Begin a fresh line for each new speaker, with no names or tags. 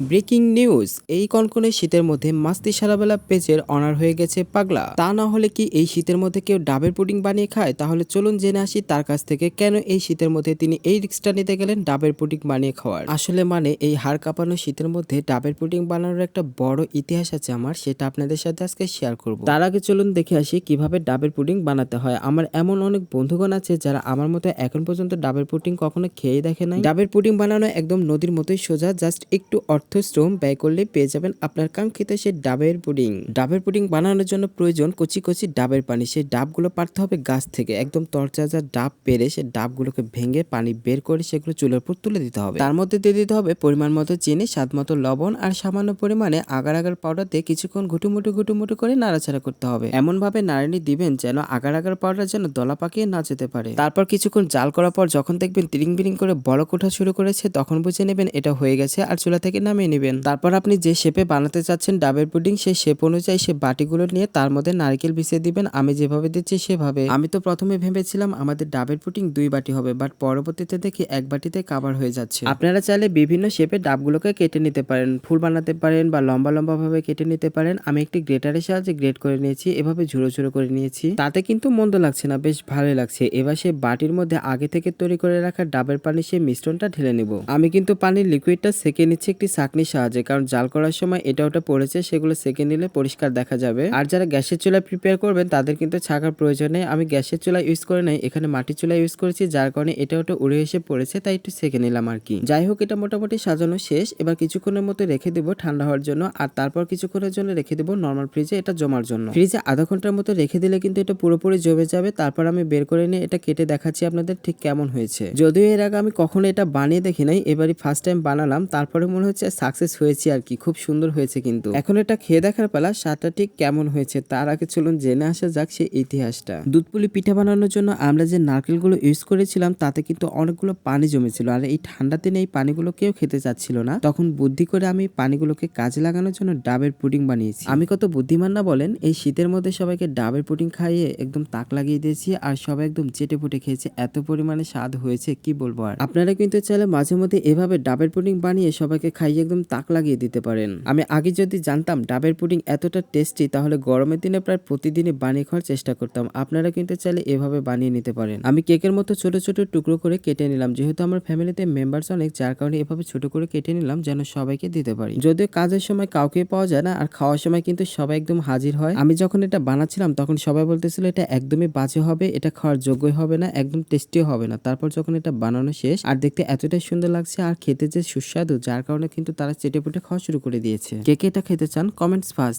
Breaking news, এই কনকনে শীতের মধ্যে মাস্তি সারাবেলা পেজের অনার হয়ে গেছে পাগলা। তা না হলে কি এই শীতের মধ্যে কেউ ডাবের পুডিং বানিয়ে খায়? তাহলে চলুন জেনে আসি তার কাছ থেকে কেন এই শীতের মধ্যে তিনি এই রিক্সটা নিতে গেলেন ডাবের পুডিং বানিয়ে খাওয়ার। আসলে মানে এই হাড় কাঁপানো শীতের মধ্যে ডাবের পুডিং বানানোর একটা বড় ইতিহাস আছে আমার, সেটা আপনাদের সাথে আজকে শেয়ার করব। তার আগে চলুন দেখে আসি কীভাবে ডাবের পুডিং বানাতে হয়। আমার এমন অনেক বন্ধুগণ আছে যারা আমার মতো এখন পর্যন্ত ডাবের পুডিং কখনো খেয়ে দেখে নাই। ডাবের পুডিং বানানো একদম নদীর মতোই সোজা জাস্ট একটু অর্থ শ্রম ব্যয় করলে পেয়ে যাবেন আপনার কাঙ্ক্ষিত সে ডাবের পুডিং। ডাবের পুডিং বানানোর জন্য প্রয়োজন কচি কচি ডাবের পানি। সেই ডাবগুলো পারতে হবে গাছ থেকে। একদম তরচাজা ডাব পেরে সেই ডাবগুলোকে ভেঙে পানি বের করে সেগুলো চুলের উপর তুলে দিতে হবে। তার মধ্যে দিয়ে দিতে হবে পরিমাণ মতো চিনি, স্বাদ মতো লবণ আর সামান্য পরিমাণে আগার আগার পাউডার দিয়ে কিছুক্ষণ ঘুটুমুটু ঘুটুমুটু করে নাড়াচাড়া করতে হবে। এমন ভাবে নাড়ানি দিবেন যেন আগার আগার পাউডার যেন দলা পাকিয়ে না যেতে পারে। তারপর কিছুক্ষণ জাল করার পর যখন দেখবেন তিরিং বিরিং করে বড় কোঠা শুরু করেছে, তখন বুঝে নেবেন এটা হয়ে গেছে আর চুলা থেকে নামিয়ে নেবেন। তারপর আপনি যে শেপে বানাতে চাচ্ছেন ডাবের পুডিং, সেই শেপ অনুযায়ী সে বাটিগুলো নিয়ে তার মধ্যে নারকেল বিছিয়ে দিবেন। আমি যেভাবে দিচ্ছি সেভাবে। আমি তো প্রথমে ভেবেছিলাম আমাদের ডাবের পুডিং দুই বাটি হবে বাট পরবর্তীতে দেখি এক বাটিতে কাভার হয়ে যাচ্ছে। আপনারা চাইলে বিভিন্ন শেপে ডাবগুলোকে কেটে নিতে পারেন, ফুল বানাতে পারেন বা লম্বা লম্বা ভাবে কেটে নিতে পারেন। আমি একটি গ্রেটারের সাহায্যে গ্রেট করে নিয়েছি, এভাবে ঝুড়ো ঝুড়ো করে নিয়েছি। তাতে কিন্তু মন্দ লাগছে না, বেশ ভালোই লাগছে। এবার সে বাটির মধ্যে আগে থেকে তৈরি করে রাখা ডাবের পানি সেই মিশ্রণটা ঢেলে নেব। আমি কিন্তু পানির লিকুইডটা সেকে নিচ্ছি একটি ছাকনির সাহায্যে, কারণ জাল করার সময় এটা ওটা পড়েছে, সেগুলো সেকে নিলে পরিষ্কার দেখা যাবে। আর যারা গ্যাসের চুলা প্রিপেয়ার করবেন, তাদের কিন্তু ছাকার প্রয়োজন নেই। আমি গ্যাসের চুলা ইউজ করে নাই, এখানে মাটির চুলা ইউজ করেছি, যার কারণে এটা ওটা উড়ে এসে পড়েছে, তাই একটু সেকে নিলাম আর কি। যাই হোক, এটা মোটামুটি সাজানো শেষ। এবার কিছুক্ষণের মতো রেখে দেবো ঠান্ডা হওয়ার জন্য, আর তারপর কিছুক্ষণের জন্য রেখে দেবো নর্মাল ফ্রিজে এটা জমার জন্য। ফ্রিজে আধা ঘণ্টার মতো রেখে দিলে কিন্তু এটা পুরোপুরি জমে যাবে। তারপর আমি বের করে নিয়ে এটা কেটে দেখাচ্ছি আপনাদের ঠিক কেমন হয়েছে। যদিও এর আগে আমি কখনো এটা বানিয়ে দেখি নাই, এবারই ফার্স্ট টাইম বানালাম। তারপরে মনে হচ্ছে সাকসেস হয়েছে আর কি, খুব সুন্দর হয়েছে কিন্তু। এখন এটা খেয়ে দেখার পালা, স্বাদটা ঠিক কেমন হয়েছে, তার আগে চলুন জেনে আসা যাক সেই ইতিহাসটা। দুধপুলি পিঠা বানানোর জন্য আমরা যে নারকেলগুলো ইউজ করেছিলাম, তাতে কিন্তু অনেকগুলো পানি জমেছিল। আর এই ঠান্ডা দিনে এই পানিগুলো কেউ খেতে চাচ্ছিল না। তখন বুদ্ধি করে আমি পানিগুলোকে কাজে লাগানোর জন্য ডাবের পুডিং বানিয়েছি। আমি কত বুদ্ধিমান না বলেন, এই শীতের মধ্যে সবাইকে ডাবের পুডিং খাইয়ে একদম তাক লাগিয়ে দিয়েছি আর সবাই একদম চেটে ফুটে খেয়েছে, এত পরিমাণে স্বাদ হয়েছে, কি বলব আর। আপনারা কিন্তু চাইলে মাঝে মধ্যে এভাবে ডাবের পুডিং বানিয়ে সবাইকে খাইয়ে একদম তাক লাগিয়ে দিতে পারেন। আমি আগে যদি জানতাম ডাবের পুডিং এতটা টেস্টি, তাহলে গরমের দিনে প্রায় প্রতিদিনই বানিয়ে খাওয়ার চেষ্টা করতাম। আপনারা কিন্তু চাইলে এভাবে বানিয়ে নিতে পারেন। আমি কেকের মতো ছোট ছোট টুকরো করে কেটে নিলাম। যেহেতু আমার ফ্যামিলিতে মেম্বার্স অনেক, যার কারণে এভাবে ছোট করে কেটে নিলাম যেন সবাইকে দিতে পারি। যদিও কাজের সময় কাউকে পাওয়া যায় না, আর খাওয়ার সময় কিন্তু সবাই একদম হাজির হয়। আমি যখন এটা বানাচ্ছিলাম, তখন সবাই বলতেছিল, এটা একদমই বাজে হবে, এটা খাওয়ার যোগ্যই হবে না, একদম টেস্টিও হবে না। তারপর যখন এটা বানানো শেষ, আর দেখতে এতটাই সুন্দর লাগছে, আর খেতে যে সুস্বাদু, যার কারণে কিন্তু তারা চেটে পুটে খাওয়া শুরু করে দিয়েছে। কে কে এটা খেতে চান কমেন্টস ফার্স্ট